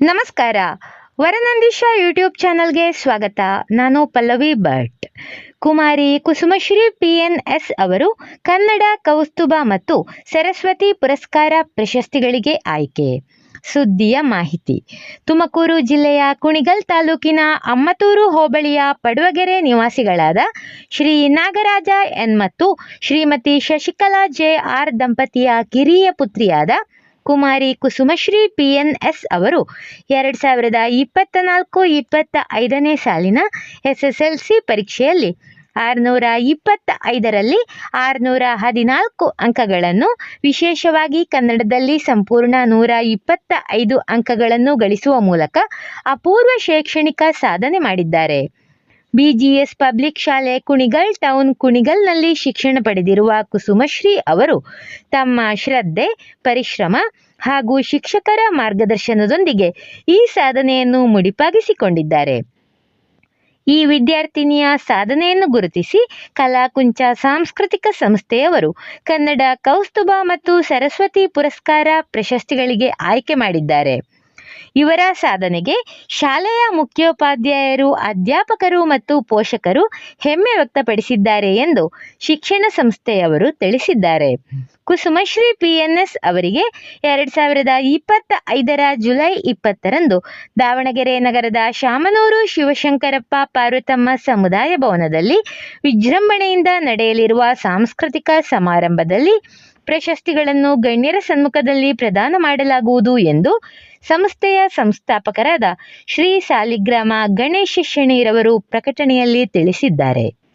ನಮಸ್ಕಾರ. ವರನಂದೀಶ ಯೂಟ್ಯೂಬ್ ಚಾನಲ್ಗೆ ಸ್ವಾಗತ. ನಾನು Pallavi Bhat. Kumari Kusumashree P N S ಅವರು ಕನ್ನಡ ಕೌಸ್ತುಭ ಮತ್ತು ಸರಸ್ವತಿ ಪುರಸ್ಕಾರ ಪ್ರಶಸ್ತಿಗಳಿಗೆ ಆಯ್ಕೆ. ಸುದ್ದಿಯ ಮಾಹಿತಿ. ತುಮಕೂರು ಜಿಲ್ಲೆಯ ಕುಣಿಗಲ್ ತಾಲೂಕಿನ ಅಮ್ಮತೂರು ಹೋಬಳಿಯ ಪಡುವಗೆರೆ ನಿವಾಸಿಗಳಾದ ಶ್ರೀ ನಾಗರಾಜ ಎನ್ ಮತ್ತು ಶ್ರೀಮತಿ ಶಶಿಕಲಾ ಜೆ ಆರ್ ದಂಪತಿಯ ಕಿರಿಯ ಪುತ್ರಿಯಾದ Kumari Kusumashree PNS N S ಅವರು ಎರಡು ಸಾವಿರದ ಇಪ್ಪತ್ತ ನಾಲ್ಕು, ಇಪ್ಪತ್ತ ಐದನೇ ಸಾಲಿನ ಎಸ್ ಎಸ್ ಎಲ್ ಸಿ ಪರೀಕ್ಷೆಯಲ್ಲಿ ಆರುನೂರ ಇಪ್ಪತ್ತ ಐದರಲ್ಲಿ ಆರುನೂರ ಹದಿನಾಲ್ಕು ಅಂಕಗಳನ್ನು ವಿಶೇಷವಾಗಿ ಕನ್ನಡದಲ್ಲಿ ಸಂಪೂರ್ಣ ನೂರ ಇಪ್ಪತ್ತ ಐದು ಅಂಕಗಳನ್ನು ಗಳಿಸುವ ಮೂಲಕ ಅಪೂರ್ವ ಶೈಕ್ಷಣಿಕ ಸಾಧನೆ ಮಾಡಿದ್ದಾರೆ. ಬಿಜಿಎಸ್ ಪಬ್ಲಿಕ್ ಶಾಲೆ ಕುಣಿಗಲ್ ಟೌನ್ ಕುಣಿಗಲ್ನಲ್ಲಿ ಶಿಕ್ಷಣ ಪಡೆದಿರುವ ಕುಸುಮಶ್ರೀ ಅವರು ತಮ್ಮ ಶ್ರದ್ಧೆ, ಪರಿಶ್ರಮ ಹಾಗೂ ಶಿಕ್ಷಕರ ಮಾರ್ಗದರ್ಶನದೊಂದಿಗೆ ಈ ಸಾಧನೆಯನ್ನು ಮುಡಿಪಾಗಿಸಿಕೊಂಡಿದ್ದಾರೆ. ಈ ವಿದ್ಯಾರ್ಥಿನಿಯ ಸಾಧನೆಯನ್ನು ಗುರುತಿಸಿ ಕಲಾಕುಂಚ ಸಾಂಸ್ಕೃತಿಕ ಸಂಸ್ಥೆಯವರು ಕನ್ನಡ ಕೌಸ್ತುಭ ಮತ್ತು ಸರಸ್ವತಿ ಪುರಸ್ಕಾರ ಪ್ರಶಸ್ತಿಗಳಿಗೆ ಆಯ್ಕೆ ಮಾಡಿದ್ದಾರೆ. ಇವರ ಸಾಧನೆಗೆ ಶಾಲೆಯ ಮುಖ್ಯೋಪಾಧ್ಯಾಯರು, ಅಧ್ಯಾಪಕರು ಮತ್ತು ಪೋಷಕರು ಹೆಮ್ಮೆ ವ್ಯಕ್ತಪಡಿಸಿದ್ದಾರೆ ಎಂದು ಶಿಕ್ಷಣ ಸಂಸ್ಥೆಯವರು ತಿಳಿಸಿದ್ದಾರೆ. ಕುಸುಮಶ್ರೀ ಪಿಎನ್ಎಸ್ ಅವರಿಗೆ ಎರಡು ಸಾವಿರದ ಇಪ್ಪತ್ತ ಐದರ ಜುಲೈ ಇಪ್ಪತ್ತರಂದು ದಾವಣಗೆರೆ ನಗರದ ಶಾಮನೂರು ಶಿವಶಂಕರಪ್ಪ ಪಾರ್ವತಮ್ಮ ಸಮುದಾಯ ಭವನದಲ್ಲಿ ವಿಜೃಂಭಣೆಯಿಂದ ನಡೆಯಲಿರುವ ಸಾಂಸ್ಕೃತಿಕ ಸಮಾರಂಭದಲ್ಲಿ ಪ್ರಶಸ್ತಿಗಳನ್ನು ಗಣ್ಯರ ಸಮ್ಮುಖದಲ್ಲಿ ಪ್ರದಾನ ಮಾಡಲಾಗುವುದು ಎಂದು ಸಂಸ್ಥೆಯ ಸಂಸ್ಥಾಪಕರಾದ ಶ್ರೀ ಸಾಲಿಗ್ರಾಮ ಗಣೇಶ ಶೆಣೈರವರು ಪ್ರಕಟಣೆಯಲ್ಲಿ ತಿಳಿಸಿದ್ದಾರೆ.